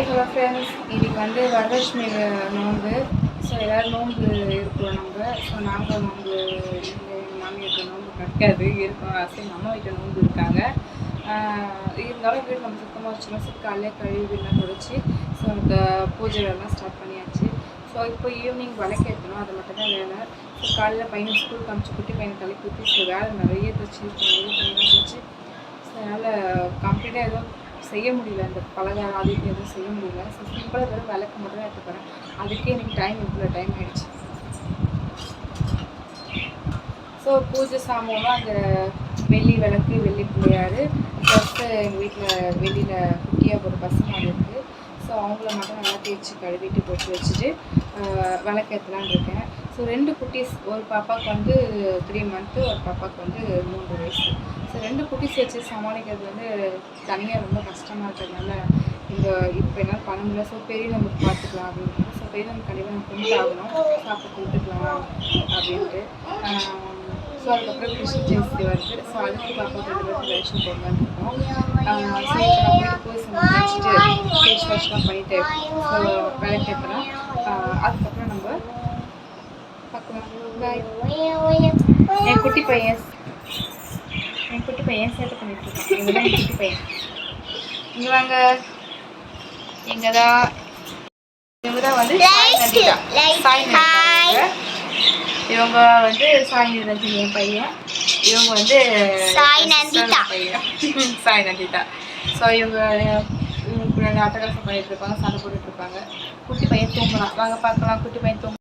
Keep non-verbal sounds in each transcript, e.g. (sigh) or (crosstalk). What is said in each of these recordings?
Hi hello friends இன்றைக்கி வந்து வரலட்சுமி நோன்பு. ஸோ எல்லோரும் நோன்பு இருக்கிறோம் நம்ம ஸோ நாங்கள் நோன்பு எங்கள் மாமியாருக்கு நோன்பு கிடைக்காது. இருக்கோம் அசை அம்மா வீட்டில் நோன்பு இருக்காங்க. இருந்தாலும் வீடு நம்ம சுத்தமாக வச்சுருந்தோம் ஸோ காலையில் கழுவி வீடெலாம் தொடச்சி ஸோ அந்த பூஜை வேலைலாம் ஸ்டார்ட் பண்ணியாச்சு. ஸோ இப்போ ஈவினிங் விளக்கேற்றணும் அது மட்டும் தான் வேலை. ஸோ காலையில் பையனை ஸ்கூலுக்கு அனுப்பிச்சு குட்டி பையனை தலைக்கு ஊற்றி ஸோ வேலை நிறைய தச்சு நிறைய தனியாக தச்சு ஸோ அதனால் கம்ப்ளீட்டாக எதுவும் செய்ய முடியல. அந்த பலகாரம் அது எதுவும் செய்ய முடியல. ஸோ சிம்பிளாக வெறும் விளக்கு மட்டும் தான் எடுத்து போகிறேன் அதுக்கே எனக்கு டைம் இவ்வளோ டைம் ஆயிடுச்சு. ஸோ பூஜை சாமானும் அந்த வெள்ளி விளக்கு வெள்ளி பிள்ளையார் ஃபஸ்ட்டு எங்கள் வீட்டில் வெளியில் குட்டியாக ஒரு பசங்க இருக்குது ஸோ அவங்கள மட்டும் நல்லா தேய்ச்சி கழுவிட்டு போட்டு வச்சுட்டு விளக்கு விளக்கேற்றலான்னு இருக்கேன். ஸோ ரெண்டு குட்டீஸ் ஒரு பாப்பாவுக்கு வந்து த்ரீ மந்த்து ஒரு பாப்பாவுக்கு வந்து மூன்று வயசு. ஸோ ரெண்டு குட்டீஸ் வச்சு சமாளிக்கிறது வந்து தனியாக ரொம்ப கஷ்டமாக இருக்கிறதுனால இந்த இப்போ என்னால் பண்ண முடியல. ஸோ பெரிய நமக்கு பார்த்துக்கலாம் அப்படின்னு ஸோ பெரிய நமக்கு கண்டிப்பாக நம்ம கொண்டு ஆகணும். சாப்பிட்டு கொடுத்துக்கலாம் அப்படின்ட்டு. ஸோ அதுக்கப்புறம் கிருஷ்ண ஜெயந்தி வருது. ஸோ அதுக்கு பாப்பா ரெண்டு பேருக்கு வேஷம் போடலான்னு இருக்கோம். ஸோ இப்போ நான் போய் போய் சமைச்சிட்டு ஃபேஸ் வாஷ்லாம் பண்ணிவிட்டு ஸோ விளக்கேற்றலாம் அதுக்கப்புறம் நம்ம பார்க்கலாம் என் குட்டி பையன். என் குட்டி பையன் சேட்டை பண்ணிட்டு இருக்கான். என் குட்டி பையன். இங்க வாங்க. இங்க தான். இவங்க தான் வந்து சாய் நந்திதா இவங்க வந்து சாய் ரஜினி என் பையன். இவங்க வந்து சாய் நந்திதா. பையன். (laughs) சாய் நந்திதா. ஸோ இவங்க இவங்க அட்டகாசம் பண்ணிட்டு இருப்பாங்க சண்டை போட்டுட்டு இருப்பாங்க. குட்டி பையன் தூங்கலாம் வாங்க பார்க்கலாம். குட்டி பையன் தூங்க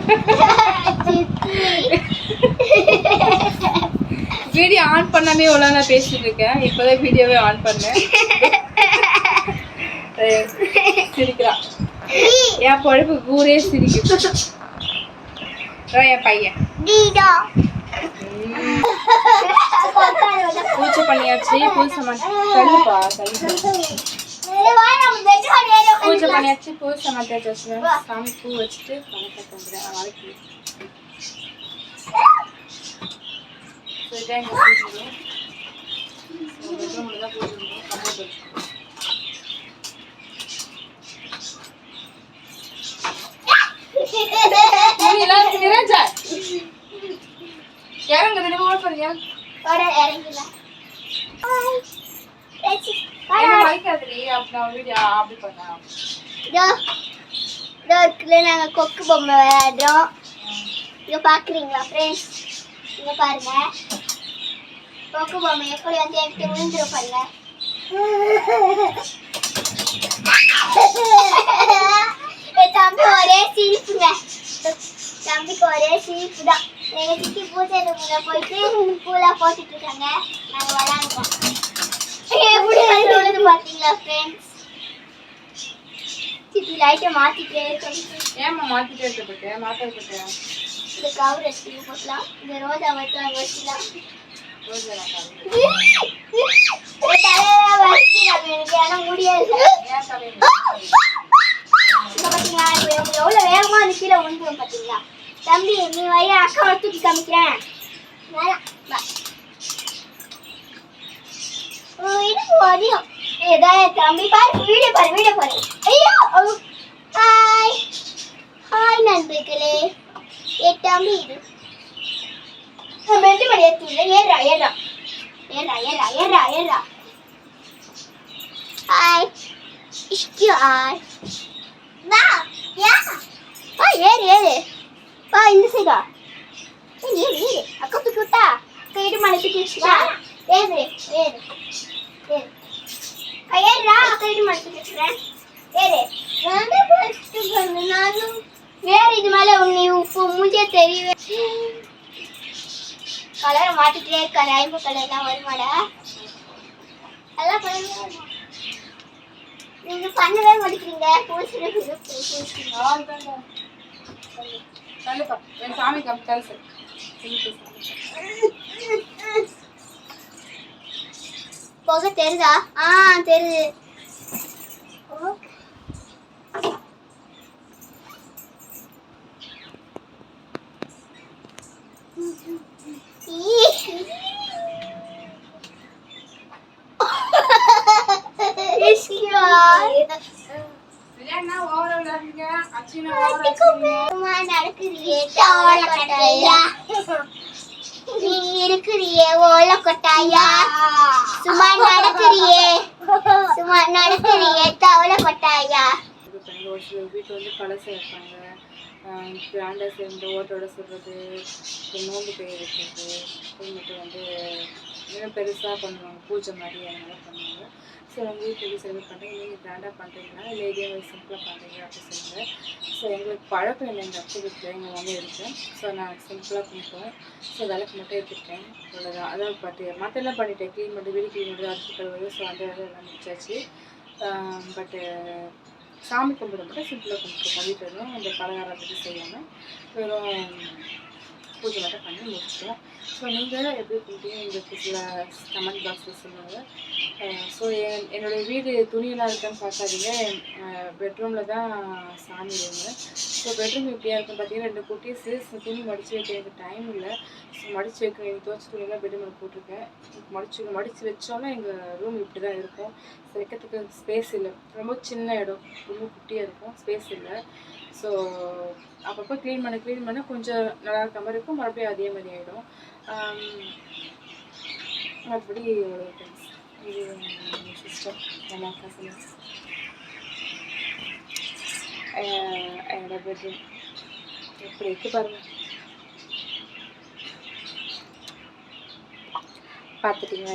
(laughs) (laughs) வீடியோ ஆன் பண்ணாமே இவ்வளோ நான் பேசிட்டு இருக்கேன். இப்போதான் வீடியோவே ஆன் பண்ணேன். (laughs) சிரிக்கிறான் என் பொழப்பு ஊரே சிரிக்கும் அதான் என் பையன். பூஜை பண்ணியாச்சு. பண்ணி தள்ளுப்பா தள்ளுப்பா. பூஜை பண்ணியாச்சு பூ சமாத்தாச்சு சாமி பூ வச்சுட்டு பணத்தை நாளைக்கு பூஜை தான் பூஜை ஓட வலிக்காதுடி அப்படி நான் வீடியோ அப்படி பண்ணேன் நாங்க கொக்கு பொம்மை விளையாடுறோம். இங்க பாக்குறீங்களா ஃப்ரெண்ட்ஸ் இங்க பாருங்க. கொக்கு பொம்மை எப்படி வந்து எடுத்து விழுந்துரும் பாருங்க. தம்பி ஒரே சிரிப்புங்க. தம்பிக்கு ஒரே சிரிப்பு தான். எங்க சித்தி பூஜை போயிட்டு பூலா போட்டுட்டு இருக்காங்க. நாங்க விளையாடுறோம். எப்படி வந்து பாத்தீங்களா ஃப்ரெண்ட்ஸ் சித்தி லைட்டை மாத்திட்டே ஏம்மா மாத்திட்டே இருக்கப்பட்டு மாத்த இருக்கப்பட்டு இந்த கவர் எடுத்து இந்த ரோஜா அங்கே வச்சுலாம் ரோஜா எனக்கு முடியாது பாத்தீங்களா எவ்வளவு வேகமா அந்த கீழே பாத்தீங்களா தம்பி நீ வரைய அக்கா தூக்கி காமிக்கிறேன் வேணாம், வா. உன் இடுப்பு வரையும் ஏதா என் தம்பி பாரு வீடியோ பாரு வீடியோ பாரு ஐயோ ஹாய் ஹாய் நண்பர்களே என் தம்பி இது ரெண்டு மணி ஏற்றுல ஏறா ஏறா ஏறா ஏறா ஏறா ஏறா ஹாய் இஷ்கு ஹாய் வா யா வா ஏறு ஏறு வா இந்த சைடா ஏறு ஏறு ஏறு அக்கா தூக்கி விட்டா அக்கா இடு மலை தூக்கி வச்சுட்டா ஏறு ஏறு. ஏறு. ஏறுடா. அக்கா இடு ஏறு. நான் ஃபஸ்ட்டு பண்ணு நானும் ஏறு இது மேலே உன்னை மூஞ்சே தெரியவே கலரை மாட்டிக்கிட்டே இருக்க. ஐம்பு கலர்லாம் வருமாடா. அதெல்லாம் பண்ணுங்க நீங்க பண்ணவே மாட்டேங்கிறீங்க. பூசுறது பூசுறீங்க என் சாமி காமி தள்ளு சார் சாமி. புகை தெரியுதா ஆ தெரியுது Iskra. இருக்கிறியே ஓலை கொட்டாயா? சும்மா நடக்கிறியே சும்மா நடக்கிறியே தவளை கொட்டாயா? இது ஒரு சில வீட்டில் வந்து பழசை வைப்பாங்க. கிராண்டாக சேர்ந்து ஓட்டோட சொல்கிறது நோம்பு கை வைக்கிறது இது மட்டும் வந்து இன்னும் பெருசாக பண்ணுவாங்க பூஜை மாதிரி அந்த பண்ணுவாங்க. ஸோ வந்து வீட்டில் செலிப்ரேட் பண்ணுறீங்க நீங்கள் கிராண்டாக பண்ணுறீங்களா இல்லை இதே மாதிரி சிம்பிளாக பண்ணுறீங்க அப்படி சொல்லுங்கள் ஸோ எங்களுக்கு பழக்கம் இல்லை எங்கள் அப்பா வீட்டில் எங்கள் மம்மி இருக்கேன். ஸோ நான் சிம்பிளாக கும்பிடுவேன் ஸோ விளக்கு மட்டும் எடுத்துருக்கேன் அவ்வளோதான் அதான் பார்த்து மற்றெல்லாம் பண்ணிட்டேன். க்ளீன் பண்ணி வீடு க்ளீன் பண்ணுறது அரிசி கழுவுறது ஸோ அந்த வேலை எல்லாம் முடிச்சாச்சு. பட்டு சாமி கும்பிட மட்டும் சிம்பிளாக கும்பிட்டுருக்கோம். வீட்டில் அந்த பலகாரம் பற்றி செய்யாமல் வெறும் பூஜை மட்டும் பண்ணி முடிச்சிட்டோம். ஸோ நீங்கள் எப்படி கும்பிட்டீங்க எங்களுக்கு சில கமெண்ட் பாக்ஸில் சொல்லுங்கள் ஸோ என் என்னுடைய வீடு துணியெல்லாம் இருக்கான்னு பார்க்காதீங்க. பெட்ரூமில் தான் சாமி ரூமு ஸோ பெட்ரூம் எப்படியா இருக்கும் பார்த்தீங்கன்னா ரெண்டு குட்டீஸு துணி மடித்து வைக்க எனக்கு டைம் இல்லை. ஸோ மடித்து வைக்க எனக்கு துவச்சி துணியெல்லாம் பெட்ரூமில் போட்டிருக்கேன். மடிச்சு மடித்து வச்சோன்னா எங்கள் ரூம் இப்படி தான் இருக்கும். வைக்கிறதுக்கு ஸ்பேஸ் இல்லை. ரொம்ப சின்ன இடம். ரொம்ப குட்டியாக இருக்கும். ஸ்பேஸ் இல்லை. ஸோ அப்பப்போ க்ளீன் பண்ண க்ளீன் பண்ண கொஞ்சம் நல்லா இருக்க மாதிரி இருக்கும். மறுபடியும் அதே மாதிரி ஆகிடும் மற்றபடி ஒரு இது சிஸ்டம் நல்லா பசங்க என்னோட பெட்ரூம் எப்படி இருக்கு பாருங்கள் பார்த்துட்டீங்களா?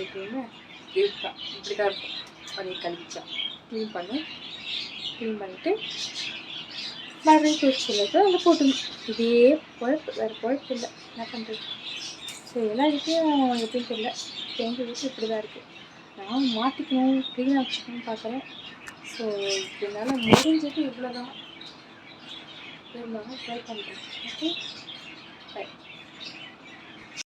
எப்படி பெட்ரூமு இப்படி தான் இருக்கும். பண்ணி கழிச்சா க்ளீன் பண்ணி க்ளீன் பண்ணிவிட்டு மறுபடியும் குளிச்சுள்ளது அந்த போட்டு இதே பொழப்பு வேறு பொழப்பு இல்லை என்ன பண்ணுறது ஸோ எல்லா வீட்லேயும் எப்படின்னு தெரியல. எங்கள் வீட்டில் இப்படி தான் இருக்குது நான் மாற்றிக்கணும் க்ளீனாக வச்சுக்கணும்னு பார்க்குறேன் ஸோ என்னால் முடிஞ்சது இவ்வளோ தான் இருந்தாலும் ட்ரை பண்ணுறேன் ஓகே பை